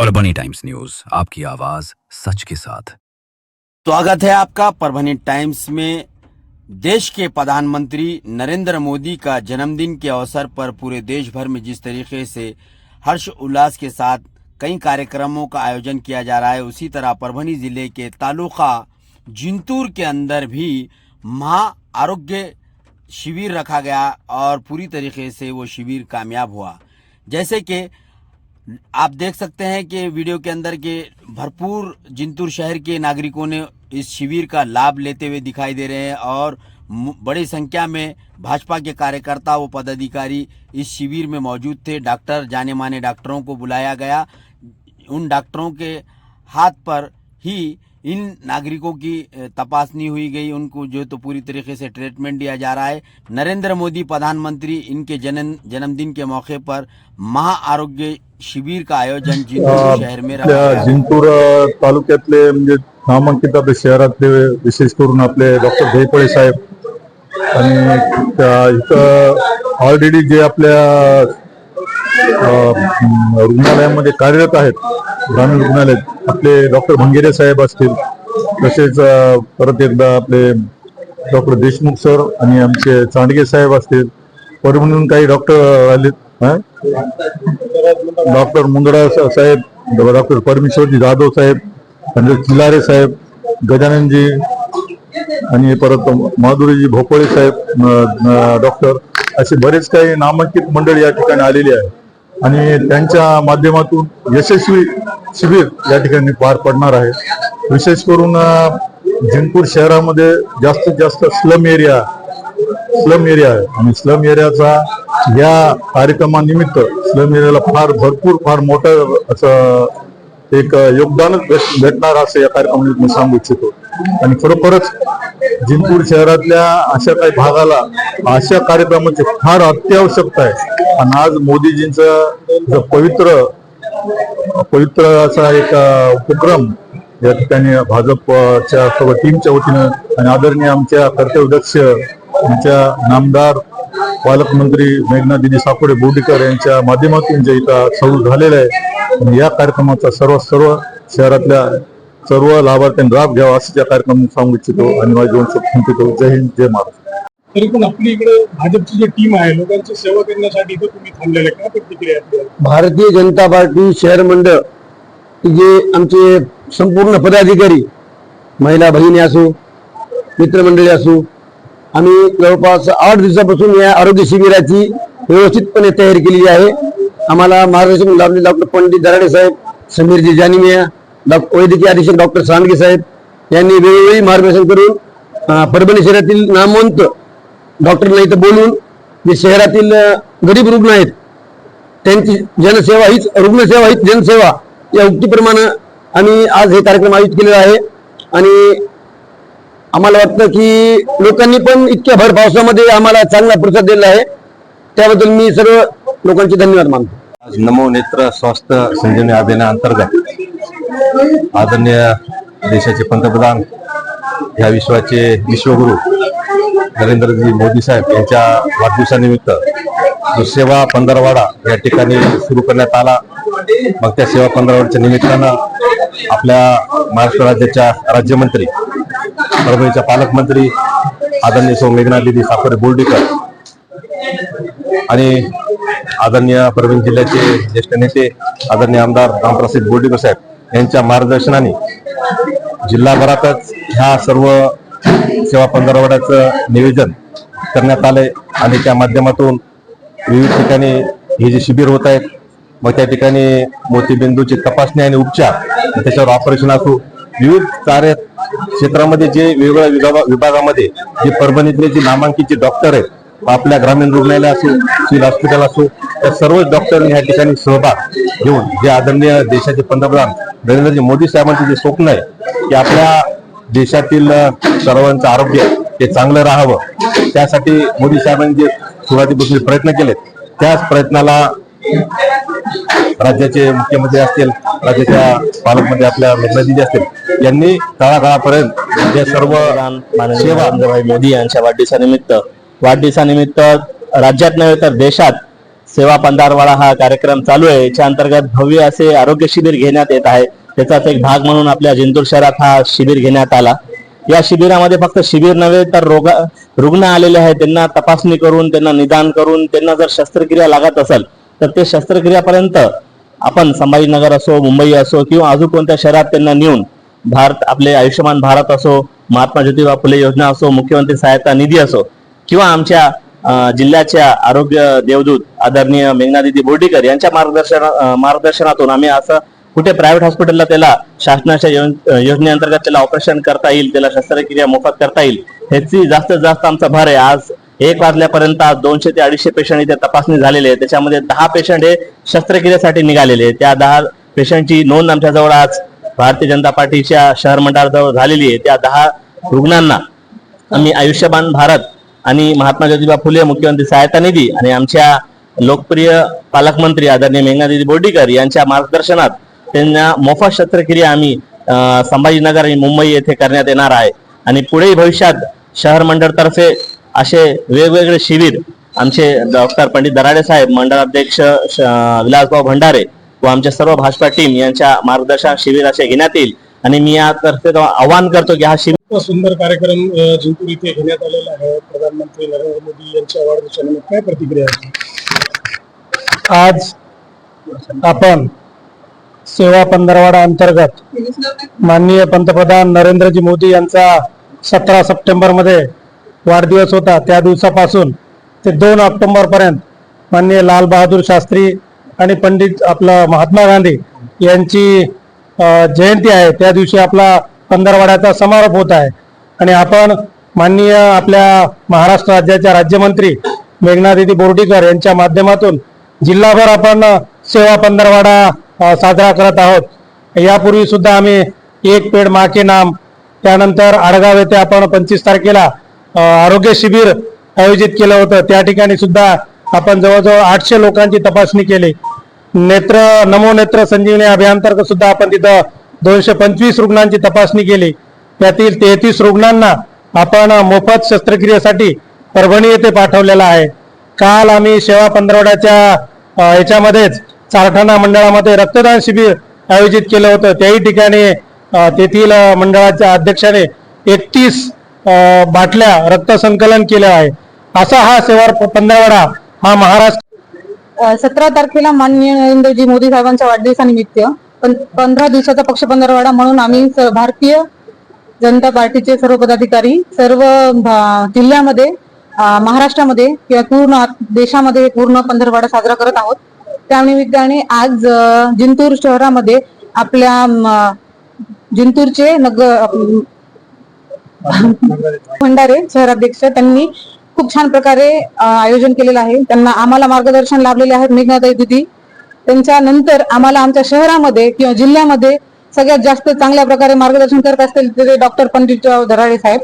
और बनी times news, आपकी आवाज़ सच के साथ। स्वागत है आपका परभनी टाइम्स में। देश के प्रधानमंत्री नरेंद्र मोदी का जन्मदिन के अवसर पर पूरे देश भर में जिस तरीके से हर्ष उल्लास के साथ कई कार्यक्रमों का आयोजन किया जा रहा है, उसी तरह परभनी ज़िले के तालुका जिंतूर के अंदर भी महा आरोग्य शिविर रखा गया और पूरी तरीके से वो शिविर कामयाब हुआ। जैसे कि आप देख सकते हैं कि वीडियो के अंदर के भरपूर जिंतूर शहर के नागरिकों ने इस शिविर का लाभ लेते हुए दिखाई दे रहे हैं और बड़ी संख्या में भाजपा के कार्यकर्ता व पदाधिकारी इस शिविर में मौजूद थे। डॉक्टर, जाने माने डॉक्टरों को बुलाया गया। उन डॉक्टरों के हाथ पर ही इन नागरिकों की तपासनी हुई गई। उनको जो तो पूरी तरीके से ट्रीटमेंट दिया जा रहा है। नरेंद्र मोदी प्रधानमंत्री इनके जन्म जन्मदिन के मौके पर महा आरोग्य शिबिर का आयोजन जिंतूर शहर में जिंतूर तालुक्यातले म्हणजे नामांकित आपले शहरातले विशेष करून आपले डॉक्टर धैपळे साहेब आणि इथं ऑलरेडी जे आपल्या रुग्णालयामध्ये कार्यरत आहेत. ग्रामीण रुग्णालयात आपले डॉक्टर भंगेरे साहेब असतील तसेच परत एकदा आपले डॉक्टर देशमुख सर आणि आमचे चांडगे साहेब असतील. परभणीहून काही डॉक्टर आले डॉक्टर मुंदडा साहेब डॉक्टर परमेश्वरजी जाधव साहेब म्हणजे किलारे साहेब गजाननजी आणि परत माधुरीजी भोपळे साहेब डॉक्टर असे बरेच काही नामांकित मंडळी या ठिकाणी आलेली आहे आणि त्यांच्या माध्यमातून यशस्वी शिबिर या ठिकाणी पार पडणार आहे. विशेष करून अ, शहरामध्ये जास्तीत जास्त स्लम एरिया स्लम एरिया आहे. आणि स्लम एरियाचा या कार्यक्रमानिमित्त स्लम एरियाला फार भरपूर फार मोठं असं एक योगदानच भेट- भेटणार असं या कार्यक्रमात मी सांगू इच्छितो. आणि खरोखरच जिंतूर शहरातल्या अशा काही भागाला अशा कार्यक्रमाची फार अत्यावश्यकता आहे. आणि आज मोदीजींचं जो पवित्र पवित्र असा एक उपक्रम या ठिकाणी भाजपच्या सर्व टीमच्या वतीनं आणि आदरणीय आमच्या कर्तव्यदक्ष आमच्या नामदार पालकमंत्री मेघना दिदी साकोडे बोर्डीकर यांच्या माध्यमातून जे इथं सुरू झालेलं आहे आणि या कार्यक्रमाचा सर्व सर्व शहरातल्या सर्व लाभार्थ्यांनी लाभ घ्यावा असं या कार्यक्रमात सांगू इच्छितो आणि माझ्या जीवन सांगतो जय हिंद जय महाराष्ट्र. तरी पण आपली इकडे भाजपची जी टीम आहे लोकांची सेवा करण्यासाठी इथं तुम्ही थांबलेले आहे. काय प्रतिक्रिया भारतीय जनता पार्टी शहर मंडळ जे आमचे संपूर्ण पदाधिकारी महिला भगिनी असो मित्रमंडळी असो आम्ही जवळपास आठ दिवसापासून या आरोग्य शिबिराची व्यवस्थितपणे तयारी केलेली आहे आम्हाला मार्गदर्शन लाभले डॉक्टर पंडित दराडे साहेब समीरजी जानिमिया डॉक्टर वैद्यकीय अधीक्षक डॉक्टर सांडगे साहेब यांनी वेळोवेळी मार्गदर्शन करून परभणी शहरातील नामवंत डॉक्टरना इथं बोलून जे शहरातील गरीब रुग्ण आहेत त्यांची जनसेवा हीच रुग्णसेवा हीच जनसेवा या उक्तीप्रमाणे आम्ही आज हे कार्यक्रम आयोजित केलेला आहे. आणि आम्हाला वाटतं की लोकांनी पण इतक्या भर पावसामध्ये आम्हाला चांगला प्रतिसाद दिलेला आहे. त्याबद्दल मी सर्व लोकांचे धन्यवाद मानतो. आज नमो नेत्र स्वास्थ्य संजीवनी अभियानाअंतर्गत आदरणीय देशाचे पंतप्रधान ह्या विश्वाचे विश्वगुरु नरेंद्रजी मोदी साहेब यांच्या वाढदिवसानिमित्त जो सेवा पंधरवाडा या ठिकाणी सुरू करण्यात आला मग त्या सेवा पंधरवाड्याच्या निमित्तानं आपल्या महाराष्ट्र राज्याच्या राज्यमंत्री परभणीच्या पालकमंत्री आदरणीय सौ मेघना दिदी साखरे बोर्डीकर आणि आदरणीय परभणी जिल्ह्याचे ज्येष्ठ नेते आदरणीय आमदार रामप्रसाद बोर्डीकर साहेब यांच्या मार्गदर्शनाने जिल्हाभरातच ह्या सर्व सेवा पंधरवड्याचं नियोजन करण्यात आलंय आणि त्या माध्यमातून विविध ठिकाणी हे जे शिबिर होत आहेत मग त्या ठिकाणी मोतीबिंदूची तपासणी आणि उपचार त्याच्यावर ऑपरेशन असो विविध कार्य क्षेत्रामध्ये जे वेगवेगळ्या विभागा- विभागामध्ये जे परभणीतले जे नामांकित जे डॉक्टर आहेत आपल्या ग्रामीण रुग्णालय असो सिव्हिल हॉस्पिटल असो त्या सर्व डॉक्टरांनी या ठिकाणी सहभाग घेऊन जे आदरणीय देशाचे पंतप्रधान नरेंद्रजी मोदी साहेबांचे जे स्वप्न आहे की आपल्या देशातील सर्वांचं आरोग्य ते चांगलं राहावं. त्यासाठी मोदी साहेबांनी जे सुरुवातीपासून प्रयत्न केलेत त्याच प्रयत्नाला राज्याचे मुख्यमंत्री असतील राज्याच्या पालकमंत्री आपल्या मेघनादिदी असतील यांनी तळागाळापर्यंत या सर्व सेवा मोदी यांच्या वाढदिवसानिमित्त वाढदिवसानिमित्त राज्यात नव्हे तर देशात सेवा पंधारवाडा हा कार्यक्रम चालू आहे. याच्या अंतर्गत भव्य असे आरोग्य शिबिर घेण्यात येत आहे. त्याचाच एक भाग म्हणून आपल्या जिंतूर शहरात हा शिबिर घेण्यात आला. या शिबिरामध्ये फक्त शिबिर नव्हे तर रोग रुग्ण आलेले आहेत. त्यांना तपासणी करून त्यांना निदान करून त्यांना जर शस्त्रक्रिया लागत असेल तर ते शस्त्रक्रियापर्यंत आपण संभाजीनगर असो मुंबई असो किंवा अजून कोणत्या शहरात त्यांना नेऊन भारत आपले आयुष्यमान भारत असो महात्मा ज्योतिबा फुले योजना असो मुख्यमंत्री सहायता निधी असो किंवा आमच्या जिल्ह्याच्या आरोग्य देवदूत आदरणीय मेघनादिदी बोर्डीकर यांच्या मार्गदर्शन मार्गदर्शनातून आम्ही असं कुठे प्रायव्हेट हॉस्पिटलला त्याला शासनाच्या योजनेअंतर्गत त्याला ऑपरेशन करता येईल त्याला शस्त्रक्रिया मोफत करता येईल ह्याची जास्तीत जास्त आमचा भर आहे. आज एक वाजल्यापर्यंत आज दोनशे ते अडीचशे पेशंट इथे तपासणी झालेले आहे. त्याच्यामध्ये दहा पेशंट हे शस्त्रक्रियेसाठी निघालेले आहे त्या दहा पेशंटची नोंद आमच्याजवळ आज भारतीय जनता पार्टीच्या शहर मंडळाजवळ झालेली आहे. त्या दहा रुग्णांना आम्ही आयुष्यमान भारत आणि महात्मा ज्योतिबा फुले मुख्यमंत्री सहायता निधी आणि आमच्या लोकप्रिय पालकमंत्री आदरणीय मेघनादिदी बोर्डीकर यांच्या मार्गदर्शनात त्यांना मोफत शस्त्रक्रिया आम्ही संभाजीनगर आणि मुंबई येथे करण्यात येणार आहे. आणि पुढेही भविष्यात शहर मंडळ तर्फे असे वेगवेगळे शिबिर आमचे डॉक्टर पंडित दराडे साहेब मंडळाध्यक्ष विलासभाऊ भंडारे व आमच्या सर्व भाजपा टीम यांच्या मार्गदर्शन शिबिर असे घेण्यात येईल. आणि मी यातर्फे आवाहन करतो की हा शिबिर सुंदर कार्यक्रम जिंतूर इथे घेण्यात आलेला आहे. प्रधानमंत्री नरेंद्र मोदी यांच्या वाढदिवसानिमित्त काय प्रतिक्रिया आज आपण सेवा पंधरवाडा अंतर्गत माननीय पंतप्रधान नरेंद्रजी मोदी यांचा सतरा सप्टेंबरमध्ये वाढदिवस होता. त्या दिवसापासून ते दोन ऑक्टोबर पर्यंत माननीय लाल बहादूर शास्त्री आणि पंडित आपलं महात्मा गांधी यांची जयंती आहे. त्या दिवशी आपला पंधरवाड्याचा समारोप होत आहे. आणि आपण माननीय आपल्या महाराष्ट्र राज्याच्या राज्यमंत्री मेघनादिदी बोर्डीकर यांच्या माध्यमातून जिल्हाभर आपण सेवा पंधरवाडा साजरा करत आहोत. यापूर्वी सुद्धा आम्ही एक पेड माके नाम त्यानंतर आडगाव येथे आपण पंचवीस तारखेला आरोग्य शिबिर आयोजित केलं होतं. त्या ठिकाणी सुद्धा आपण जवळजवळ आठशे लोकांची तपासणी केली. नेत्र नमो नेत्र संजीवनी अभियानांतर्गत सुद्धा आपण तिथं दोनशे पंचवीस रुग्णांची तपासणी केली. त्यातील तेहतीस रुग्णांना आपण मोफत शस्त्रक्रियेसाठी परभणी येथे पाठवलेला आहे. काल आम्ही सेवा पंधरवड्याच्या याच्यामध्येच चारठाणा मंडळामध्ये रक्तदान शिबिर आयोजित केलं होतं. त्याही ठिकाणी तेथील मंडळाच्या अध्यक्षाने एकतीस बाटल्या रक्त संकलन केलं आहे. असा हा सेवार पंधरवडा हा महाराष्ट्र सतरा तारखेला माननीय नरेंद्रजी मोदी साहेबांच्या वाढदिवसानिमित्त पण पंधरा दिवसाचा पक्ष पंधरवाडा म्हणून आम्ही स- भारतीय जनता पार्टीचे सर्व पदाधिकारी सर्व जिल्ह्यामध्ये महाराष्ट्रामध्ये किंवा पूर्ण देशामध्ये पूर्ण पंधरवाडा साजरा करत आहोत. त्यानिमित्ताने आज जिंतूर शहरामध्ये आपल्या जिंतूरचे नग भंडारे शहराध्यक्ष त्यांनी खूप छान प्रकारे आयोजन केलेलं आहे. त्यांना आम्हाला मार्गदर्शन लाभलेले आहेत. मेघनाताई दिदी त्यांच्या नंतर आम्हाला आमच्या शहरामध्ये किंवा जिल्ह्यामध्ये सगळ्यात जास्त चांगल्या प्रकारे मार्गदर्शन करत असतील ते डॉक्टर पंडितराव धराडे साहेब.